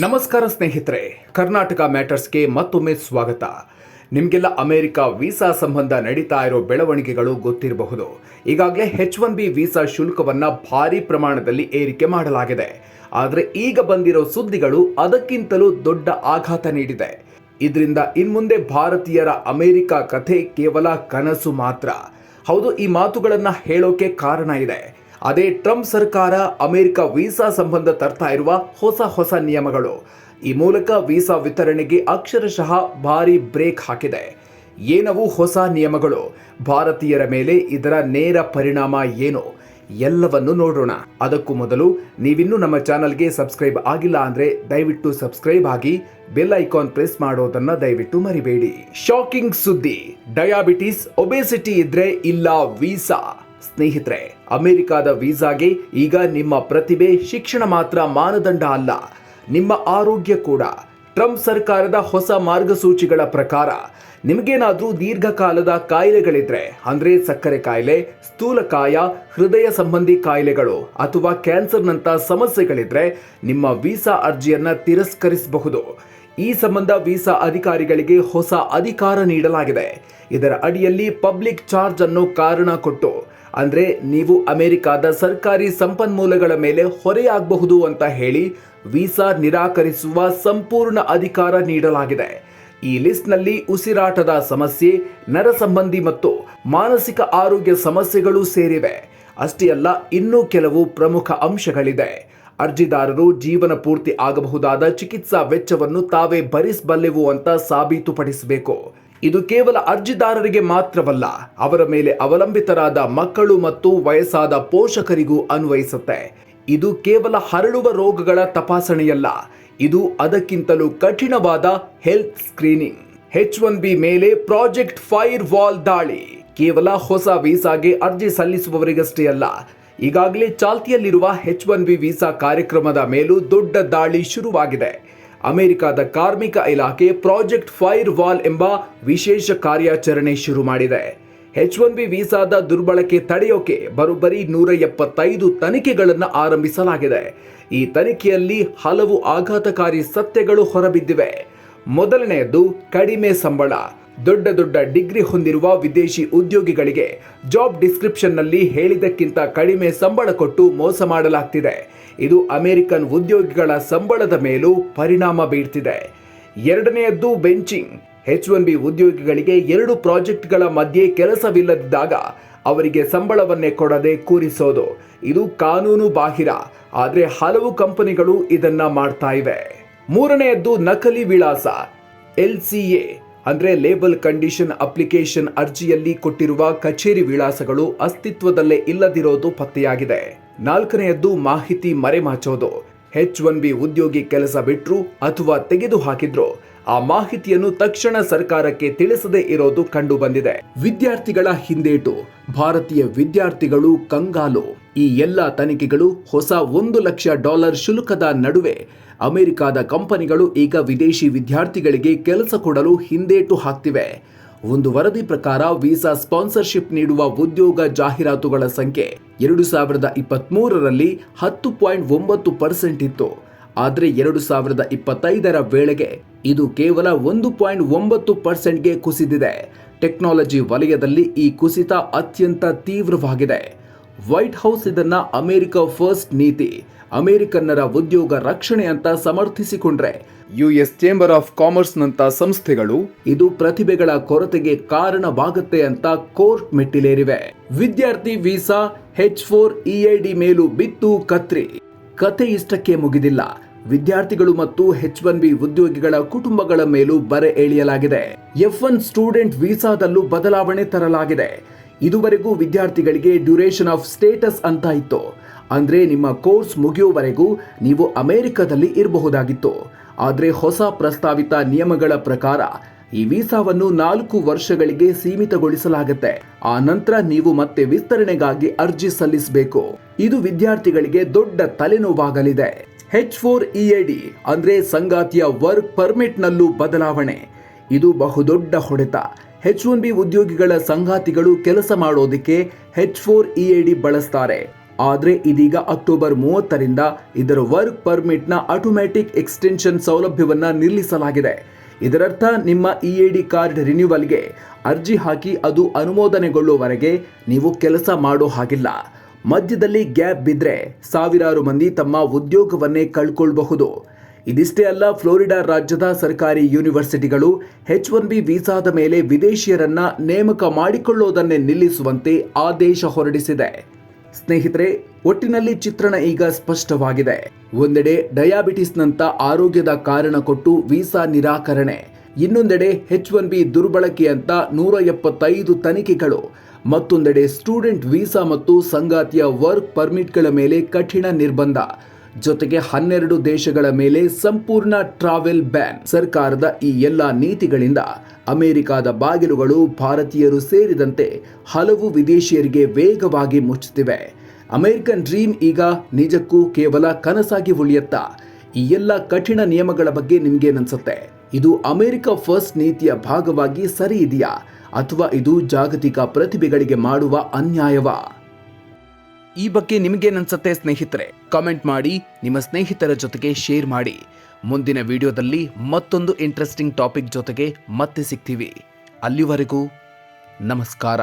ನಮಸ್ಕಾರ ಸ್ನೇಹಿತರೆ, ಕರ್ನಾಟಕ ಮ್ಯಾಟರ್ಸ್ಗೆ ಮತ್ತೊಮ್ಮೆ ಸ್ವಾಗತ. ನಿಮಗೆಲ್ಲ ಅಮೆರಿಕ ವೀಸಾ ಸಂಬಂಧ ನಡೀತಾ ಇರೋ ಬೆಳವಣಿಗೆಗಳು ಗೊತ್ತಿರಬಹುದು. ಈಗಾಗಲೇ ಹೆಚ್ ಒನ್ ಬಿ ವೀಸಾ ಶುಲ್ಕವನ್ನು ಭಾರಿ ಪ್ರಮಾಣದಲ್ಲಿ ಏರಿಕೆ ಮಾಡಲಾಗಿದೆ. ಆದರೆ ಈಗ ಬಂದಿರೋ ಸುದ್ದಿಗಳು ಅದಕ್ಕಿಂತಲೂ ದೊಡ್ಡ ಆಘಾತ ನೀಡಿದೆ. ಇದರಿಂದ ಇನ್ಮುಂದೆ ಭಾರತೀಯರ ಅಮೆರಿಕ ಕಥೆ ಕೇವಲ ಕನಸು ಮಾತ್ರ. ಹೌದು, ಈ ಮಾತುಗಳನ್ನು ಹೇಳೋಕೆ ಕಾರಣ ಇದೆ. ಅದೇ ಟ್ರಂಪ್ ಸರ್ಕಾರ ಅಮೆರಿಕ ವೀಸಾ ಸಂಬಂಧ ತರ್ತಾ ಇರುವ ಹೊಸ ಹೊಸ ನಿಯಮಗಳು. ಈ ಮೂಲಕ ವೀಸಾ ವಿತರಣೆಗೆ ಅಕ್ಷರಶಃ ಭಾರಿ ಬ್ರೇಕ್ ಹಾಕಿದೆ. ಏನವು ಹೊಸ ನಿಯಮಗಳು? ಭಾರತೀಯರ ಮೇಲೆ ಇದರ ನೇರ ಪರಿಣಾಮ ಏನು? ಎಲ್ಲವನ್ನು ನೋಡೋಣ. ಅದಕ್ಕೂ ಮೊದಲು ನೀವಿನ್ನೂ ನಮ್ಮ ಚಾನಲ್ಗೆ ಸಬ್ಸ್ಕ್ರೈಬ್ ಆಗಿಲ್ಲ ಅಂದ್ರೆ ದಯವಿಟ್ಟು ಸಬ್ಸ್ಕ್ರೈಬ್ ಆಗಿ ಬೆಲ್ ಐಕಾನ್ ಪ್ರೆಸ್ ಮಾಡೋದನ್ನ ದಯವಿಟ್ಟು ಮರಿಬೇಡಿ. ಶಾಕಿಂಗ್ ಸುದ್ದಿ. ಡಯಾಬಿಟಿಸ್, ಒಬೆಸಿಟಿ ಇದ್ರೆ ಇಲ್ಲ ವೀಸಾ. ಸ್ನೇಹಿತರೆ, ಅಮೆರಿಕಾದ ವೀಸಾಗೆ ಈಗ ನಿಮ್ಮ ಪ್ರತಿಭೆ ಶಿಕ್ಷಣ ಮಾತ್ರ ಮಾನದಂಡ ಅಲ್ಲ, ನಿಮ್ಮ ಆರೋಗ್ಯ ಕೂಡ. ಟ್ರಂಪ್ ಸರ್ಕಾರದ ಹೊಸ ಮಾರ್ಗಸೂಚಿಗಳ ಪ್ರಕಾರ, ನಿಮಗೇನಾದ್ರೂ ದೀರ್ಘಕಾಲದ ಕಾಯಿಲೆಗಳಿದ್ರೆ, ಅಂದ್ರೆ ಸಕ್ಕರೆ ಕಾಯಿಲೆ ಸ್ಥೂಲಕಾಯ ಹೃದಯ ಸಂಬಂಧಿ ಕಾಯಿಲೆಗಳು ಅಥವಾ ಕ್ಯಾನ್ಸರ್ನಂಥ ಸಮಸ್ಯೆಗಳಿದ್ರೆ ನಿಮ್ಮ ವೀಸಾ ಅರ್ಜಿಯನ್ನ ತಿರಸ್ಕರಿಸಬಹುದು. ಈ ಸಂಬಂಧ ವೀಸಾ ಅಧಿಕಾರಿಗಳಿಗೆ ಹೊಸ ಅಧಿಕಾರ ನೀಡಲಾಗಿದೆ. ಇದರ ಅಡಿಯಲ್ಲಿ ಪಬ್ಲಿಕ್ ಚಾರ್ಜ್ ಅನ್ನು ಕಾರಣ ಕೊಟ್ಟು ಅಂದ್ರೆ ನೀವು ಅಮೆರಿಕಾದ ಸರ್ಕಾರಿ ಸಂಪನ್ಮೂಲಗಳ ಮೇಲೆ ಹೊರೆಯಾಗಬಹುದು ಅಂತ ಹೇಳಿ ವೀಸಾ ನಿರಾಕರಿಸುವ ಸಂಪೂರ್ಣ ಅಧಿಕಾರ ನೀಡಲಾಗಿದೆ. ಈ ಲಿಸ್ಟ್ನಲ್ಲಿ ಉಸಿರಾಟದ ಸಮಸ್ಯೆ ನರ ಸಂಬಂಧಿ ಮತ್ತು ಮಾನಸಿಕ ಆರೋಗ್ಯ ಸಮಸ್ಯೆಗಳು ಸೇರಿವೆ. ಅಷ್ಟೇ ಅಲ್ಲ, ಇನ್ನೂ ಕೆಲವು ಪ್ರಮುಖ ಅಂಶಗಳಿದೆ. ಅರ್ಜಿದಾರರು ಜೀವನ ಪೂರ್ತಿ ಆಗಬಹುದಾದ ಚಿಕಿತ್ಸಾ ವೆಚ್ಚವನ್ನು ತಾವೇ ಭರಿಸಬಲ್ಲೆವು ಅಂತ ಸಾಬೀತುಪಡಿಸಬೇಕು. ಇದು ಕೇವಲ ಅರ್ಜಿದಾರರಿಗೆ ಮಾತ್ರವಲ್ಲ, ಅವರ ಮೇಲೆ ಅವಲಂಬಿತರಾದ ಮಕ್ಕಳು ಮತ್ತು ವಯಸ್ಸಾದ ಪೋಷಕರಿಗೂ ಅನ್ವಯಿಸುತ್ತೆ. ಇದು ಕೇವಲ ಹರಡುವ ರೋಗಗಳ ತಪಾಸಣೆಯಲ್ಲ, ಇದು ಅದಕ್ಕಿಂತಲೂ ಕಠಿಣವಾದ health screening. H one B ಮೇಲೆ ಪ್ರಾಜೆಕ್ಟ್ ಫೈರ್ ವಾಲ್ ದಾಳಿ. ಕೇವಲ ಹೊಸ ವೀಸಾಗೆ ಅರ್ಜಿ ಸಲ್ಲಿಸುವವರಿಗಷ್ಟೇ ಅಲ್ಲ, ಈಗಾಗಲೇ ಚಾಲ್ತಿಯಲ್ಲಿರುವ ಹೆಚ್ ಒನ್ ಬಿ ವೀಸಾ ಕಾರ್ಯಕ್ರಮದ ಮೇಲೂ ದೊಡ್ಡ ದಾಳಿ ಶುರುವಾಗಿದೆ. ಅಮೆರಿಕದ ಕಾರ್ಮಿಕ ಇಲಾಖೆ ಪ್ರಾಜೆಕ್ಟ್ ಫೈರ್ ವಾಲ್ ಎಂಬ ವಿಶೇಷ ಕಾರ್ಯಾಚರಣೆ ಶುರು ಮಾಡಿದೆ. ಎಚ್ ಒನ್ ಬಿ ವೀಸಾದ ದುರ್ಬಳಕೆ ತಡೆಯೋಕೆ ಬರೋಬ್ಬರಿ ನೂರ ಎಪ್ಪತ್ತೈದು ತನಿಖೆಗಳನ್ನು ಆರಂಭಿಸಲಾಗಿದೆ. ಈ ತನಿಖೆಯಲ್ಲಿ ಹಲವು ಆಘಾತಕಾರಿ ಸತ್ಯಗಳು ಹೊರಬಿದ್ದಿವೆ. ಮೊದಲನೆಯದು ಕಡಿಮೆ ಸಂಬಳ. ದೊಡ್ಡ ದೊಡ್ಡ ಡಿಗ್ರಿ ಹೊಂದಿರುವ ವಿದೇಶಿ ಉದ್ಯೋಗಿಗಳಿಗೆ ಜಾಬ್ ಡಿಸ್ಕ್ರಿಪ್ಷನ್ನಲ್ಲಿ ಹೇಳಿದ್ದಕ್ಕಿಂತ ಕಡಿಮೆ ಸಂಬಳ ಕೊಟ್ಟು ಮೋಸ ಮಾಡಲಾಗ್ತಿದೆ. ಇದು ಅಮೆರಿಕನ್ ಉದ್ಯೋಗಿಗಳ ಸಂಬಳದ ಮೇಲೂ ಪರಿಣಾಮ ಬೀರ್ತಿದೆ. ಎರಡನೆಯದ್ದು ಬೆಂಚಿಂಗ್. ಹೆಚ್ ಒನ್ ಬಿ ಉದ್ಯೋಗಿಗಳಿಗೆ ಎರಡು ಪ್ರಾಜೆಕ್ಟ್ಗಳ ಮಧ್ಯೆ ಕೆಲಸವಿಲ್ಲದಿದ್ದಾಗ ಅವರಿಗೆ ಸಂಬಳವನ್ನೇ ಕೊಡದೆ ಕೂರಿಸೋದು. ಇದು ಕಾನೂನು ಬಾಹಿರ, ಆದರೆ ಹಲವು ಕಂಪನಿಗಳು ಇದನ್ನ ಮಾಡ್ತಾ ಇವೆ. ಮೂರನೆಯದ್ದು ನಕಲಿ ವಿಳಾಸ, ಎಲ್ ಸಿ ಎ. ಅಂದ್ರೆ ಲೇಬಲ್ ಕಂಡೀಷನ್ ಅಪ್ಲಿಕೇಶನ್ ಅರ್ಜಿಯಲ್ಲಿ ಕೊಟ್ಟಿರುವ ಕಚೇರಿ ವಿಳಾಸಗಳು ಅಸ್ತಿತ್ವದಲ್ಲೇ ಇಲ್ಲದಿರೋದು ಪತ್ತೆಯಾಗಿದೆ. ನಾಲ್ಕನೆಯದ್ದು ಮಾಹಿತಿ ಮರೆಮಾಚೋದು. ಹೆಚ್ ಒನ್ ಬಿ ಉದ್ಯೋಗಿ ಕೆಲಸ ಬಿಟ್ರು ಅಥವಾ ತೆಗೆದು ಹಾಕಿದ್ರು ಆ ಮಾಹಿತಿಯನ್ನು ತಕ್ಷಣ ಸರ್ಕಾರಕ್ಕೆ ತಿಳಿಸದೇ ಇರೋದು ಕಂಡು ಬಂದಿದೆ ವಿದ್ಯಾರ್ಥಿಗಳ ಹಿಂದೇಟು. ಭಾರತೀಯ ವಿದ್ಯಾರ್ಥಿಗಳು ಕಂಗಾಲು. ಈ ಎಲ್ಲ ತನಿಖೆಗಳು ಹೊಸ ಒಂದು ಲಕ್ಷ ಡಾಲರ್ ಶುಲ್ಕದ ನಡುವೆ. ಅಮೆರಿಕದ ಕಂಪನಿಗಳು ಈಗ ವಿದೇಶಿ ವಿದ್ಯಾರ್ಥಿಗಳಿಗೆ ಕೆಲಸ ಕೊಡಲು ಹಿಂದೇಟು ಹಾಕ್ತಿವೆ. ಒಂದು ವರದಿ ಪ್ರಕಾರ ವೀಸಾ ಸ್ಪಾನ್ಸರ್ಶಿಪ್ ನೀಡುವ ಉದ್ಯೋಗ ಜಾಹೀರಾತುಗಳ ಸಂಖ್ಯೆ ಎರಡು ಸಾವಿರದ ಇಪ್ಪತ್ತ್ಮೂರರಲ್ಲಿ ಹತ್ತು ಪಾಯಿಂಟ್ ಒಂಬತ್ತು ಪರ್ಸೆಂಟ್ ಇತ್ತು. ಆದರೆ ಎರಡು ಸಾವಿರದ ಇಪ್ಪತ್ತೈದರ ವೇಳೆಗೆ ಇದು ಕೇವಲ ಒಂದು ಪಾಯಿಂಟ್ ಒಂಬತ್ತು ಪರ್ಸೆಂಟ್ಗೆ ಕುಸಿದಿದೆ. ಟೆಕ್ನಾಲಜಿ ವಲಯದಲ್ಲಿ ಈ ಕುಸಿತ ಅತ್ಯಂತ ತೀವ್ರವಾಗಿದೆ. ವೈಟ್ ಹೌಸ್ ಇದನ್ನ ಅಮೆರಿಕ ಫಸ್ಟ್ ನೀತಿ. ಅಮೆರಿಕನ್ನರ ಉದ್ಯೋಗ ರಕ್ಷಣೆ ಅಂತ ಸಮರ್ಥಿಸಿಕೊಂಡ್ರೆ. ಯುಎಸ್ ಚೇಂಬರ್ ಆಫ್ ಕಾಮರ್ಸ್ ನಂತ ಸಂಸ್ಥೆಗಳು. ಇದು ಪ್ರತಿಭೆಗಳ ಕೊರತೆಗೆ ಕಾರಣವಾಗುತ್ತೆ ಅಂತ ಕೋರ್ಟ್ ಮೆಟ್ಟಿಲೇರಿವೆ. ವಿದ್ಯಾರ್ಥಿ ವೀಸಾ ಹೆಚ್ ಫೋರ್ ಇಐಡಿ ಮೇಲೂ ಬಿತ್ತು ಕತ್ರಿ. ಕತೆ ಇಷ್ಟಕ್ಕೆ ಮುಗಿದಿಲ್ಲ. ವಿದ್ಯಾರ್ಥಿಗಳು ಮತ್ತು ಹೆಚ್ ಒನ್ ಬಿ ಉದ್ಯೋಗಿಗಳ ಕುಟುಂಬಗಳ ಮೇಲೂ ಬರೆ ಎಳೆಯಲಾಗಿದೆ ಎಫ್ ಒನ್ ಸ್ಟೂಡೆಂಟ್ ವೀಸಾದಲ್ಲೂ ಬದಲಾವಣೆ ತರಲಾಗಿದೆ. ಇದುವರೆಗೂ ವಿದ್ಯಾರ್ಥಿಗಳಿಗೆ ಡ್ಯೂರೇಷನ್ ಆಫ್ ಸ್ಟೇಟಸ್ ಅಂತ ಇತ್ತು. ಅಂದ್ರೆ ನಿಮ್ಮ ಕೋರ್ಸ್ ಮುಗಿಯುವವರೆಗೂ ನೀವು ಅಮೆರಿಕದಲ್ಲಿ ಇರಬಹುದಾಗಿತ್ತು. ಆದರೆ ಹೊಸ ಪ್ರಸ್ತಾವಿತ ನಿಯಮಗಳ ಪ್ರಕಾರ ಈ ವೀಸಾವನ್ನು ನಾಲ್ಕು ವರ್ಷಗಳಿಗೆ ಸೀಮಿತಗೊಳಿಸಲಾಗುತ್ತೆ. ಆ ನಂತರ ನೀವು ಮತ್ತೆ ವಿಸ್ತರಣೆಗಾಗಿ ಅರ್ಜಿ ಸಲ್ಲಿಸಬೇಕು. ಇದು ವಿದ್ಯಾರ್ಥಿಗಳಿಗೆ ದೊಡ್ಡ ತಲೆನೋವಾಗಲಿದೆ. ಹೆಚ್ ಫೋರ್ ಇಎಡಿ ಅಂದ್ರೆ ಸಂಗಾತಿಯ ವರ್ಕ್ ಪರ್ಮಿಟ್ನಲ್ಲೂ ಬದಲಾವಣೆ. ಇದು ಬಹುದೊಡ್ಡ ಹೊಡೆತ. ಹೆಚ್ ಒನ್ ಬಿ ಉದ್ಯೋಗಿಗಳ ಸಂಗಾತಿಗಳು ಕೆಲಸ ಮಾಡೋದಕ್ಕೆ ಹೆಚ್ ಫೋರ್ ಇಎಡಿ ಬಳಸ್ತಾರೆ. ಆದರೆ ಇದೀಗ ಅಕ್ಟೋಬರ್ ಮೂವತ್ತರಿಂದ ಇದರ ವರ್ಕ್ ಪರ್ಮಿಟ್ನ ಆಟೋಮ್ಯಾಟಿಕ್ ಎಕ್ಸ್ಟೆನ್ಷನ್ ಸೌಲಭ್ಯವನ್ನ ನಿಲ್ಲಿಸಲಾಗಿದೆ. ಇದರರ್ಥ ನಿಮ್ಮ ಇ ಎ ಡಿ ಕಾರ್ಡ್ ರಿನ್ಯೂವಲ್ಗೆ ಅರ್ಜಿ ಹಾಕಿ ಅದು ಅನುಮೋದನೆಗೊಳ್ಳುವವರೆಗೆ ನೀವು ಕೆಲಸ ಮಾಡೋ ಹಾಗಿಲ್ಲ. ಮಧ್ಯದಲ್ಲಿ ಗ್ಯಾಪ್ ಬಿದ್ದರೆ ಸಾವಿರಾರು ಮಂದಿ ತಮ್ಮ ಉದ್ಯೋಗವನ್ನೇ ಕಳ್ಕೊಳ್ಬಹುದು. ಇದಿಷ್ಟೇ ಅಲ್ಲ, ಫ್ಲೋರಿಡಾ ರಾಜ್ಯದ ಸರ್ಕಾರಿ ಯೂನಿವರ್ಸಿಟಿಗಳು ಹೆಚ್ ಒನ್ ಬಿ ವೀಸಾದ ಮೇಲೆ ವಿದೇಶಿಯರನ್ನ ನೇಮಕ ಮಾಡಿಕೊಳ್ಳೋದನ್ನೇ ನಿಲ್ಲಿಸುವಂತೆ ಆದೇಶ ಹೊರಡಿಸಿದೆ. ಸ್ನೇಹಿತರೆ, ಒಟ್ಟಿನಲ್ಲಿ ಚಿತ್ರಣ ಈಗ ಸ್ಪಷ್ಟವಾಗಿದೆ. ಒಂದೆಡೆ ಡಯಾಬಿಟಿಸ್ನಂತ ಆರೋಗ್ಯದ ಕಾರಣ ಕೊಟ್ಟು ವೀಸಾ ನಿರಾಕರಣೆ. ಇನ್ನೊಂದೆಡೆ ಹೆಚ್ ಒನ್ ಬಿ ದುರ್ಬಳಕೆಯಂತ ನೂರ ಎಪ್ಪತ್ತೈದು ತನಿಖೆಗಳು. ಮತ್ತೊಂದೆಡೆ ಸ್ಟೂಡೆಂಟ್ ವೀಸಾ ಮತ್ತು ಸಂಗಾತಿಯ ವರ್ಕ್ ಪರ್ಮಿಟ್ಗಳ ಮೇಲೆ ಕಠಿಣ ನಿರ್ಬಂಧ. ಜೊತೆಗೆ ಹನ್ನೆರಡು ದೇಶಗಳ ಮೇಲೆ ಸಂಪೂರ್ಣ ಟ್ರಾವೆಲ್ ಬ್ಯಾನ್ ಸರ್ಕಾರದ ಈ ಎಲ್ಲ ನೀತಿಗಳಿಂದ ಅಮೆರಿಕದ ಬಾಗಿಲುಗಳು ಭಾರತೀಯರು ಸೇರಿದಂತೆ ಹಲವು ವಿದೇಶಿಯರಿಗೆ ವೇಗವಾಗಿ ಮುಚ್ಚುತ್ತಿವೆ. ಅಮೆರಿಕನ್ ಡ್ರೀಮ್ ಈಗ ನಿಜಕ್ಕೂ ಕೇವಲ ಕನಸಾಗಿ ಉಳಿಯುತ್ತಾ, ಈ ಎಲ್ಲ ಕಠಿಣ ನಿಯಮಗಳ ಬಗ್ಗೆ ನಿಮಗೇನನ್ಸುತ್ತೆ? ಇದು ಅಮೆರಿಕ ಫಸ್ಟ್ ನೀತಿಯ ಭಾಗವಾಗಿ ಸರಿ ಇದೆಯಾ ಅಥವಾ ಇದು ಜಾಗತಿಕ ಪ್ರತಿಭೆಗಳಿಗೆ ಮಾಡುವ ಅನ್ಯಾಯವಾ? ಈ ಬಗ್ಗೆ ನಿಮಗೇನನ್ಸುತ್ತೆ ಸ್ನೇಹಿತರೆ ಕಾಮೆಂಟ್ ಮಾಡಿ, ನಿಮ್ಮ ಸ್ನೇಹಿತರ ಜೊತೆಗೆ ಶೇರ್ ಮಾಡಿ. ಮುಂದಿನ ವಿಡಿಯೋದಲ್ಲಿ ಮತ್ತೊಂದು ಇಂಟ್ರೆಸ್ಟಿಂಗ್ ಟಾಪಿಕ್ ಜೊತೆಗೆ ಮತ್ತೆ ಸಿಗ್ತೀವಿ. ಅಲ್ಲಿವರೆಗೂ ನಮಸ್ಕಾರ.